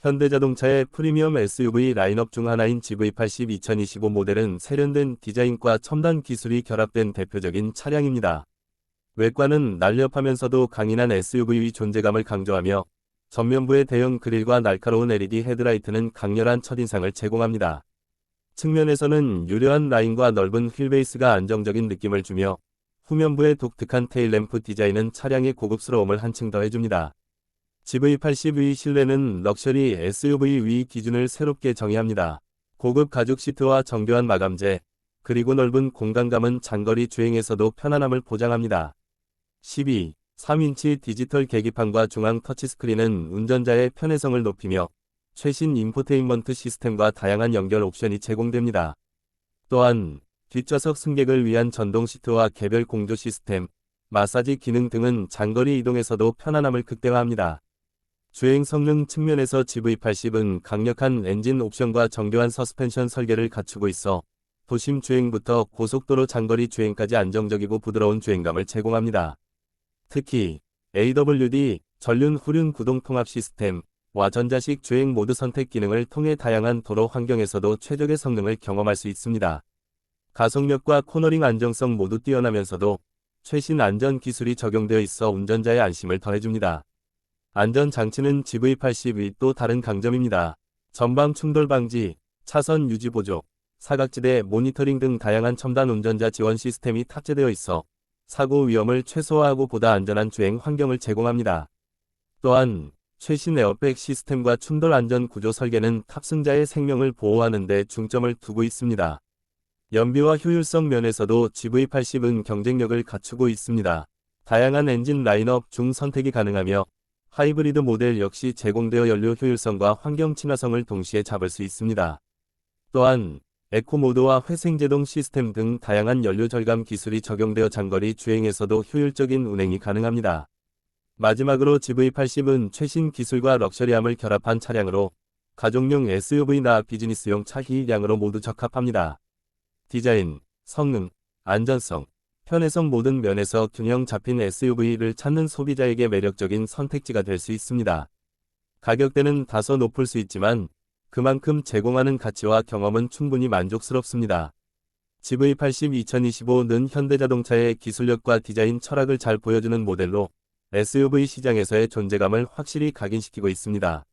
현대자동차의 프리미엄 SUV 라인업 중 하나인 GV80 2025 모델은 세련된 디자인과 첨단 기술이 결합된 대표적인 차량입니다. 외관은 날렵하면서도 강인한 SUV의 존재감을 강조하며 전면부의 대형 그릴과 날카로운 LED 헤드라이트는 강렬한 첫인상을 제공합니다. 측면에서는 유려한 라인과 넓은 휠베이스가 안정적인 느낌을 주며 후면부의 독특한 테일램프 디자인은 차량의 고급스러움을 한층 더해줍니다. GV80의 실내는 럭셔리 SUV의 기준을 새롭게 정의합니다. 고급 가죽 시트와 정교한 마감재, 그리고 넓은 공간감은 장거리 주행에서도 편안함을 보장합니다. 12. 3인치 디지털 계기판과 중앙 터치스크린은 운전자의 편의성을 높이며 최신 인포테인먼트 시스템과 다양한 연결 옵션이 제공됩니다. 또한 뒷좌석 승객을 위한 전동 시트와 개별 공조 시스템, 마사지 기능 등은 장거리 이동에서도 편안함을 극대화합니다. 주행 성능 측면에서 GV80은 강력한 엔진 옵션과 정교한 서스펜션 설계를 갖추고 있어 도심 주행부터 고속도로 장거리 주행까지 안정적이고 부드러운 주행감을 제공합니다. 특히 AWD 전륜 후륜 구동 통합 시스템과 전자식 주행 모드 선택 기능을 통해 다양한 도로 환경에서도 최적의 성능을 경험할 수 있습니다. 가속력과 코너링 안정성 모두 뛰어나면서도 최신 안전 기술이 적용되어 있어 운전자의 안심을 더해줍니다. 안전장치는 GV80의 또 다른 강점입니다. 전방 충돌 방지, 차선 유지 보조, 사각지대 모니터링 등 다양한 첨단 운전자 지원 시스템이 탑재되어 있어 사고 위험을 최소화하고 보다 안전한 주행 환경을 제공합니다. 또한 최신 에어백 시스템과 충돌 안전 구조 설계는 탑승자의 생명을 보호하는 데 중점을 두고 있습니다. 연비와 효율성 면에서도 GV80은 경쟁력을 갖추고 있습니다. 다양한 엔진 라인업 중 선택이 가능하며 하이브리드 모델 역시 제공되어 연료 효율성과 환경 친화성을 동시에 잡을 수 있습니다. 또한 에코모드와 회생제동 시스템 등 다양한 연료 절감 기술이 적용되어 장거리 주행에서도 효율적인 운행이 가능합니다. 마지막으로 GV80은 최신 기술과 럭셔리함을 결합한 차량으로 가족용 SUV나 비즈니스용 차희량으로 모두 적합합니다. 디자인, 성능, 안전성, 편의성 모든 면에서 균형 잡힌 SUV를 찾는 소비자에게 매력적인 선택지가 될 수 있습니다. 가격대는 다소 높을 수 있지만 그만큼 제공하는 가치와 경험은 충분히 만족스럽습니다. GV80 2025는 현대자동차의 기술력과 디자인 철학을 잘 보여주는 모델로 SUV 시장에서의 존재감을 확실히 각인시키고 있습니다.